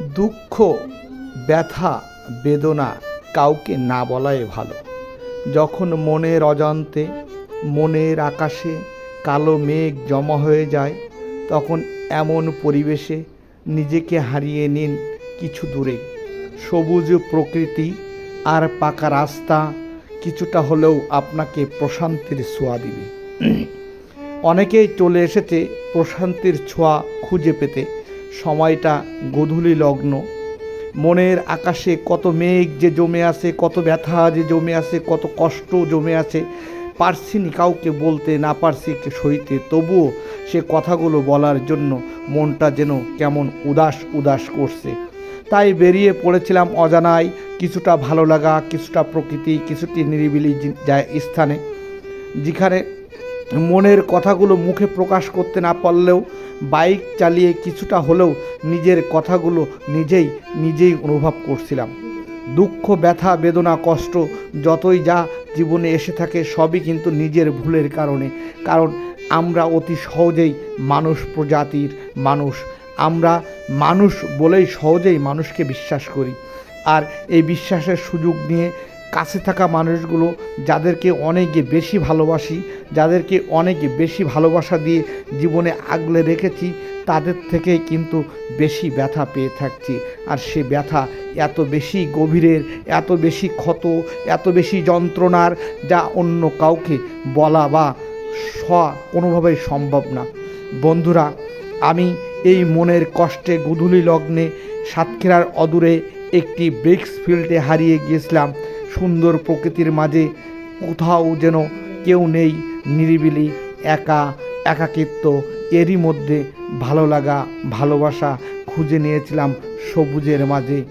দুঃখ, ব্যথা, বেদনা কাউকে না বলাই ভালো। যখন মনের অজান্তে, মনের আকাশে কালো মেঘ জমা হয়ে যায়, তখন এমন পরিবেশে নিজেকে হারিয়ে নিন কিছু দূরে। সবুজ প্রকৃতি আর পাকা রাস্তা কিছুটা হলেও আপনাকে প্রশান্তির ছোঁয়া দিবে। অনেকেই চলে এসেছে প্রশান্তির ছোঁয়া খুঁজে পেতে। সময়টা গোধূলি লগ্ন। মনের আকাশে কত মেঘ যে জমে আছে, কত ব্যথা যে জমে আছে, কত কষ্ট জমে আছে পারছিনি কাউকে বলতে, না পারছি সইতে। তবুও সে কথাগুলো বলার জন্য মনটা যেন কেমন উদাস উদাস করছে। তাই বেরিয়ে পড়েছিলাম অজানায়, কিছুটা ভালো লাগা, কিছুটা প্রকৃতি, কিছুটি নিরিবিলি যায় স্থানে। যেখানে মনের কথাগুলো মুখে প্রকাশ করতে না পারলেও বাইক চালিয়ে কিছুটা হলেও নিজের কথাগুলো নিজেই নিজেই অনুভব করছিলাম। দুঃখ, ব্যথা, বেদনা, কষ্ট যতই যা জীবনে এসে থাকে সবই কিন্তু নিজের ভুলের কারণে। কারণ আমরা অতি সহজেই মানুষ প্রজাতির মানুষ। আমরা মানুষ বলেই সহজেই মানুষকে বিশ্বাস করি। আর এই বিশ্বাসের সুযোগ নিয়ে কাছে থাকা মানুষগুলো যাদেরকে অনেকে বেশি ভালোবাসি, যাদেরকে অনেকে বেশি ভালোবাসা দিয়ে জীবনে আগলে রেখেছি, তাদের থেকে কিন্তু বেশি ব্যথা পেয়ে থাকছি। আর সে ব্যথা এত বেশি গভীরের, এত বেশি ক্ষত, এত বেশি যন্ত্রণার যা অন্য কাউকে বলা বা স কোনোভাবেই সম্ভব না। বন্ধুরা, আমি এই মনের কষ্টে গুধুলি লগ্নে সাতক্ষীরার অদূরে একটি ব্রিক্স ফিল্ডে হারিয়ে গিয়েছিলাম। সুন্দর প্রকৃতির মাঝে কোথাও যেন কেউ নেই, নিরিবিলি, একা, একাকিত্ব। এরই মধ্যে ভালো লাগা, ভালোবাসা খুঁজে নিয়েছিলাম সবুজের মাঝে।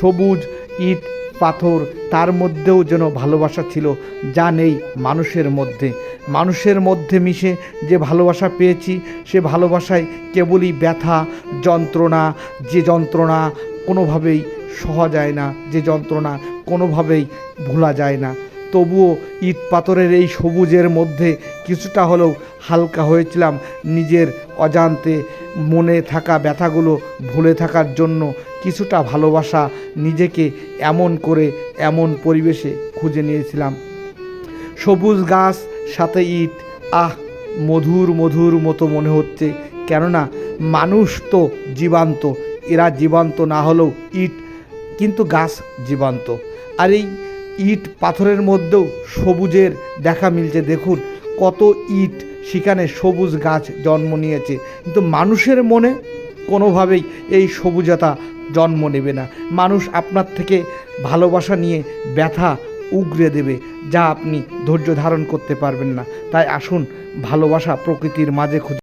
সবুজ, ইট, পাথর, তার মধ্যেও যেন ভালোবাসা ছিল, যা নেই মানুষের মধ্যে। মানুষের মধ্যে মিশে যে ভালোবাসা পেয়েছি, সে ভালোবাসায় কেবলই ব্যথা, যন্ত্রণা। যে যন্ত্রণা কোনোভাবেই সহা যায় না, যে যন্ত্রণা কোনোভাবেই ভোলা যায় না। তবুও ইট পাথরের এই সবুজের মধ্যে কিছুটা হলেও হালকা হয়েছিলাম নিজের অজান্তে। মনে থাকা ব্যথাগুলো ভুলে থাকার জন্য কিছুটা ভালোবাসা নিজেকে এমন করে এমন পরিবেশে খুঁজে নিয়েছিলাম। সবুজ গাছ, সাথে ইট, আহ, মধুর মধুর মতো মনে হচ্ছে। কেননা মানুষ তো জীবান্ত, এরা জীবান্ত না হলেও ইট কিন্তু গাছ জীবান্ত। আর এই ইট পাথরের মধ্যেও সবুজের দেখা মিলছে। দেখুন, কত ইট সেখানে সবুজ গাছ জন্ম নিয়েছে। কিন্তু মানুষের মনে কোনোভাবেই এই সবুজতা জন্ম নেবে না। মানুষ আপনার থেকে ভালোবাসা নিয়ে ব্যথা উগরে দেবে, যা আপনি ধৈর্য ধারণ করতে পারবেন না। তাই আসুন, ভালোবাসা প্রকৃতির মাঝে খুঁজে